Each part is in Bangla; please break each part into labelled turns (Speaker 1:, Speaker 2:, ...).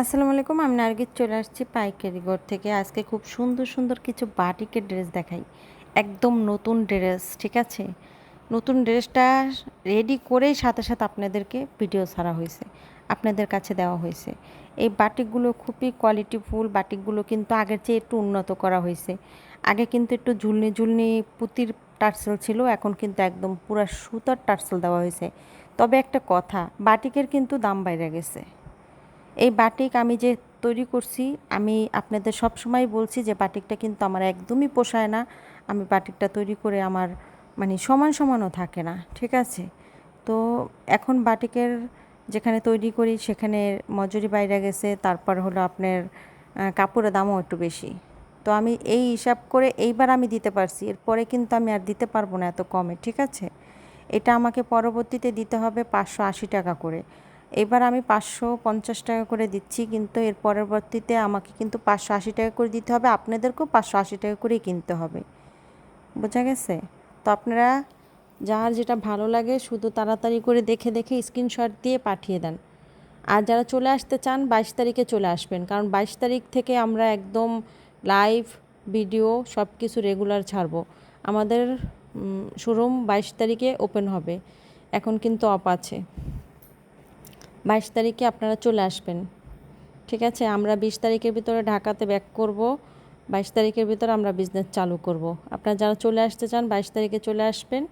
Speaker 1: আসসালামু আলাইকুম, আমি নার্গিস চলে আসছি পাইকারি ঘর থেকে। আজকে খুব সুন্দর সুন্দর কিছু বাটিকের ড্রেস দেখাই। একদম নতুন ড্রেস, ঠিক আছে? নতুন ড্রেসটা রেডি করেই সাথে সাথে আপনাদেরকে ভিডিও ছাড়া হয়েছে, আপনাদের কাছে দেওয়া হয়েছে। এই বাটিকগুলো খুবই কোয়ালিটিফুল বাটিকগুলো কিন্তু আগের চেয়ে একটু উন্নত করা হয়েছে। আগে কিন্তু একটু ঝুলনি ঝুলনি পুতির টার্সেল ছিল, এখন কিন্তু একদম পুরা সুতার টার্সেল দেওয়া হয়েছে। তবে একটা কথা, বাটিকের কিন্তু দাম বাইরে গেছে। এই বাটিক আমি যে তৈরি করছি, আমি আপনাদের সব সময় বলছি যে বাটিকটা কিন্তু আমার একদমই পোষায় না। আমি বাটিকটা তৈরি করে আমার মানে সমান সমানও থাকে না, ঠিক আছে? তো এখন বাটিকের যেখানে তৈরি করি, সেখানে মজুরি বাইরে গেছে, তারপর হলো আপনার কাপড়ের দামও একটু বেশি। তো আমি এই হিসাব করে এইবার আমি দিতে পারছি, এরপরে কিন্তু আমি আর দিতে পারব না এত কমে, ঠিক আছে? এটা আমাকে পরবর্তীতে দিতে হবে পাঁচশো আশি টাকা করে। এবার আমি পাঁচশো পঞ্চাশ টাকা করে দিচ্ছি, কিন্তু এর পরবর্তীতে আমাকে কিন্তু পাঁচশো আশি টাকা করে দিতে হবে, আপনাদেরকেও পাঁচশো আশি টাকা করেই কিনতে হবে। বোঝা গেছে? তো আপনারা যার যেটা ভালো লাগে শুধু তাড়াতাড়ি করে দেখে দেখে স্ক্রিনশট দিয়ে পাঠিয়ে দেন। আর যারা চলে আসতে চান, বাইশ তারিখে চলে আসবেন, কারণ বাইশ তারিখ থেকে আমরা একদম লাইভ ভিডিও সব কিছু রেগুলার ছাড়বো। আমাদের শোরুম বাইশ তারিখে ওপেন হবে। এখন কিন্তু অফ আছে। বাইশ তারিখে আপনারা চলে আসবেন। ঠিক আছে? আমরা বিশ তারিখের ভিতরে ঢাকাতে ব্যাক করব। বাইশ তারিখের ভিতরে আমরা বিজনেস চালু করব। আপনারা যারা চলে আসতে চান, বাইশ তারিখে চলে আসবেন।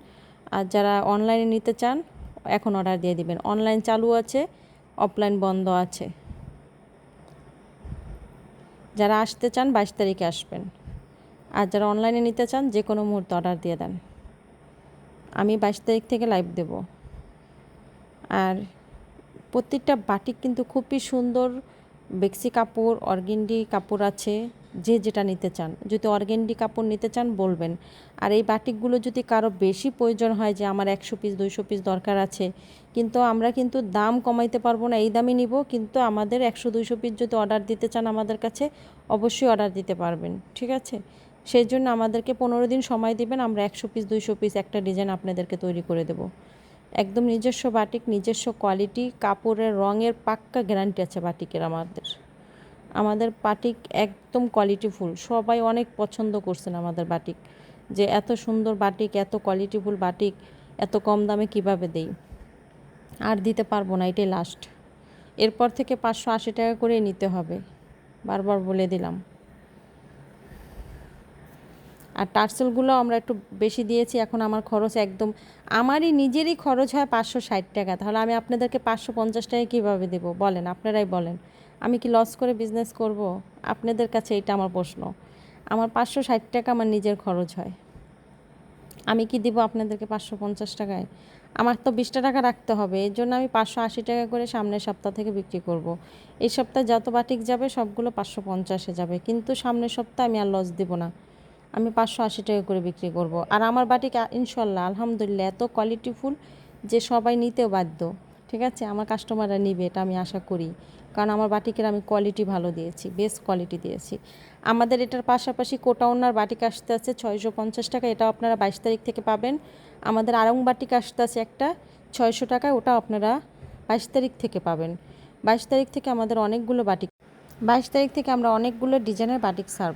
Speaker 1: আর যারা অনলাইনে নিতে চান, এখন অর্ডার দিয়ে দিবেন। অনলাইন চালু আছে অফলাইন বন্ধ আছে। যারা আসতে চান, বাইশ তারিখে আসবেন। আর যারা অনলাইনে নিতে চান, যে কোনো মুহূর্তে অর্ডার দিয়ে দেন। আমি বাইশ তারিখ থেকে লাইভ দেব। আর প্রত্যেকটা বাটিক কিন্তু খুবই সুন্দর বেক্সি কাপড়, অর্গেন্ডি কাপড় আছে, যে যেটা নিতে চান। যদি অর্গেন্ডি কাপড় নিতে চান, বলবেন। আর এই বাটিকগুলো যদি কারও বেশি প্রয়োজন হয়, যে আমার একশো পিস, দুইশো পিস দরকার আছে, কিন্তু আমরা কিন্তু দাম কমাইতে পারব না, এই দামই নিব, কিন্তু আমাদের একশো, দুইশো পিস যদি অর্ডার দিতে চান আমাদের কাছে, অবশ্যই অর্ডার দিতে পারবেন, ঠিক আছে? সেই জন্য আমাদেরকে পনেরো দিন সময় দিবেন, আমরা একশো পিস, দুইশো পিস একটা ডিজাইন আপনাদেরকে তৈরি করে দেবো। একদম নিজস্ব বাটিক, নিজস্ব কোয়ালিটি কাপড়ের রঙের পাক্কা গ্যারান্টি আছে বাটিকের আমাদের। আমাদের বাটিক একদম কোয়ালিটিফুল সবাই অনেক পছন্দ করছেন আমাদের বাটিক। যে এত সুন্দর বাটিক, এত কোয়ালিটিফুল বাটিক, এত কম দামে কীভাবে দেই? আর দিতে পারব না, এটাই লাস্ট এরপর থেকে পাঁচশো আশি টাকা করে নিতে হবে। বারবার বলে দিলাম। আর টার্সেলগুলো আমরা একটু বেশি দিয়েছি, এখন আমার খরচ একদম, আমারই নিজেরই খরচ হয় পাঁচশো ষাট টাকা। তাহলে আমি আপনাদেরকে পাঁচশো পঞ্চাশ টাকা কীভাবে দেবো? বলেন, আপনারাই বলেন। আমি কি লস করে বিজনেস করব? আপনাদের কাছে এটা আমার প্রশ্ন। আমার পাঁচশো ষাট টাকা আমার নিজের খরচ হয়। আমি কি দিব আপনাদেরকে পাঁচশো পঞ্চাশ টাকায়? আমার তো বিশটা টাকা রাখতে হবে, এর জন্য আমি পাঁচশো আশি টাকা করে সামনের সপ্তাহ থেকে বিক্রি করব। এই সপ্তাহে যত বাটিক যাবে, সবগুলো পাঁচশো পঞ্চাশে যাবে। কিন্তু সামনের সপ্তাহে আমি আর লস দিব না। আমি পাঁচশো আশি টাকা করে বিক্রি করব। আর আমার বাটিক, ইনশাল্লাহ, আলহামদুলিল্লাহ, এত কোয়ালিটিফুল যে সবাই নিতেও বাধ্য। ঠিক আছে? আমার কাস্টমাররা নিবে, এটা আমি আশা করি। কারণ আমার বাটিকের আমি কোয়ালিটি ভালো দিয়েছি বেস্ট কোয়ালিটি দিয়েছি। আমাদের এটার পাশাপাশি কোটা ওনার বাটিক আসতে আছে ছয়শো পঞ্চাশ টাকা, এটাও আপনারা বাইশ তারিখ থেকে পাবেন। আমাদের আরং বাটিক আসতে আছে একটা ছয়শো টাকা ওটা আপনারা বাইশ তারিখ থেকে পাবেন। বাইশ তারিখ থেকে আমাদের অনেকগুলো বাটিক, বাইশ তারিখ থেকে আমরা অনেকগুলো ডিজাইনের বাটিক সার্ভ